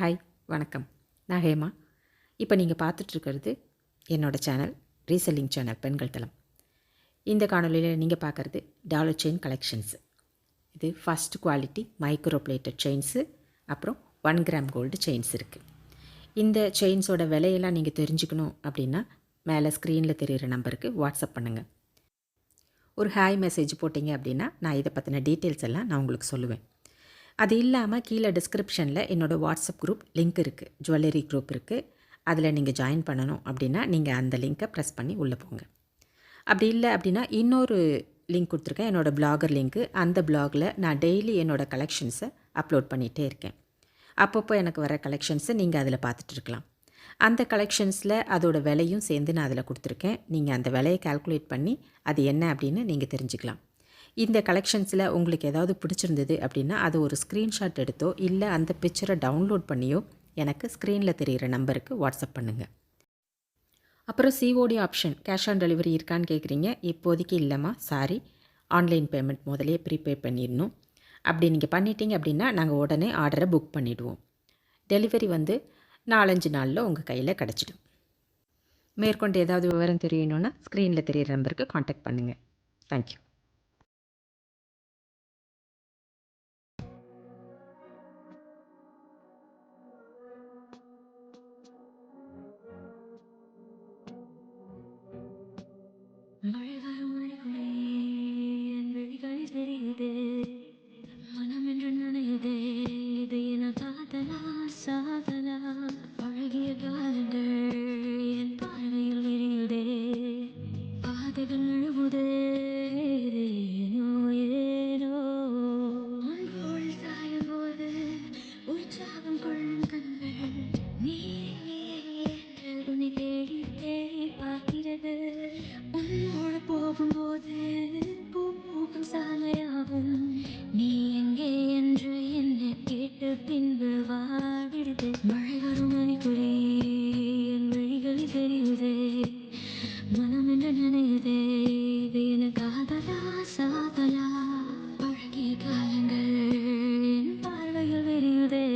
Hi வணக்கம். நான் ஹேமா. இப்போ நீங்கள் பார்த்துட்ருக்கிறது என்னோடய சேனல் ரீசெல்லிங் சேனல் பெண்கள் தளம். இந்த காணொலியில் நீங்கள் பார்க்குறது டாலர் செயின் கலெக்ஷன்ஸு. இது first quality micro plated chains அப்புறம் ஒன் கிராம் கோல்டு செயின்ஸ் இருக்குது இந்த செயின்ஸோட விலையெல்லாம் நீங்கள் தெரிஞ்சுக்கணும் அப்படின்னா மேலே ஸ்க்ரீனில் தெரிகிற நம்பருக்கு வாட்ஸ்அப் பண்ணுங்கள் ஒரு ஹாய் மெசேஜ் போட்டிங்க அப்படின்னா நான் இதை பற்றின டீட்டெயில்ஸ் எல்லாம் நான் உங்களுக்கு சொல்லுவேன். அது இல்லாமல் கீழே டிஸ்கிரிப்ஷனில் என்னோடய வாட்ஸ்அப் குரூப் லிங்க் இருக்குது ஜுவல்லரி குரூப் இருக்குது அதில் நீங்கள் ஜாயின் பண்ணணும் அப்படின்னா நீங்கள் அந்த லிங்க்கை ப்ரெஸ் பண்ணி உள்ளே போங்க. அப்படி இல்லை அப்படின்னா இன்னொரு லிங்க் கொடுத்துருக்கேன். என்னோடய பிளாகர் லிங்க்கு அந்த பிளாகில் நான் டெய்லி என்னோடய கலெக்ஷன்ஸை அப்லோட் பண்ணிகிட்டே இருக்கேன். அப்பப்போ எனக்கு வர கலெக்ஷன்ஸை நீங்கள் அதில் பார்த்துட்டு இருக்கலாம். அந்த கலெக்ஷன்ஸில் அதோடய விலையும் சேர்ந்து நான் அதில் கொடுத்துருக்கேன். நீங்கள் அந்த விலையை கால்குலேட் பண்ணி அது என்ன அப்படின்னு நீங்கள் தெரிஞ்சுக்கலாம். இந்த கலெக்ஷன்ஸில் உங்களுக்கு ஏதாவது பிடிச்சிருந்தது அப்படின்னா அது ஒரு ஸ்க்ரீன்ஷாட் எடுத்தோ இல்லை அந்த பிக்சரை டவுன்லோட் பண்ணியோ எனக்கு ஸ்க்ரீனில் தெரிகிற நம்பருக்கு வாட்ஸ்அப் பண்ணுங்கள் அப்புறம் COD option cash on delivery இருக்கான்னு கேட்குறீங்க இப்போதைக்கு இல்லைம்மா சாரி ஆன்லைன் பேமெண்ட் முதலே ப்ரீபே பண்ணிடணும். அப்படி நீங்கள் பண்ணிட்டீங்க அப்படின்னா நாங்கள் உடனே ஆர்டரை புக் பண்ணிவிடுவோம் டெலிவரி வந்து நாலஞ்சு நாளில் உங்கள் கையில் கிடச்சிடும். மேற்கொண்டு ஏதாவது விவரம் தெரியணுன்னா ஸ்க்ரீனில் தெரிகிற நம்பருக்கு காண்டாக்ட் பண்ணுங்கள் தேங்க்யூ உன்னோடு போகும்போது பூக்கும் சாலையாகும். நீ எங்கே என்று என்னை கேட்டு பின்பு வாழ்விடுது மழை வரும் மணிக்குறி என் வழிகளில் தெரியுதே. மனம் என்று நினையுதே இது என காதலா சாதலா பழகிய காலங்கள் என் பார்வையில் விரியுதே.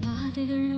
பாதைகள்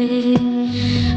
Mm-hmm.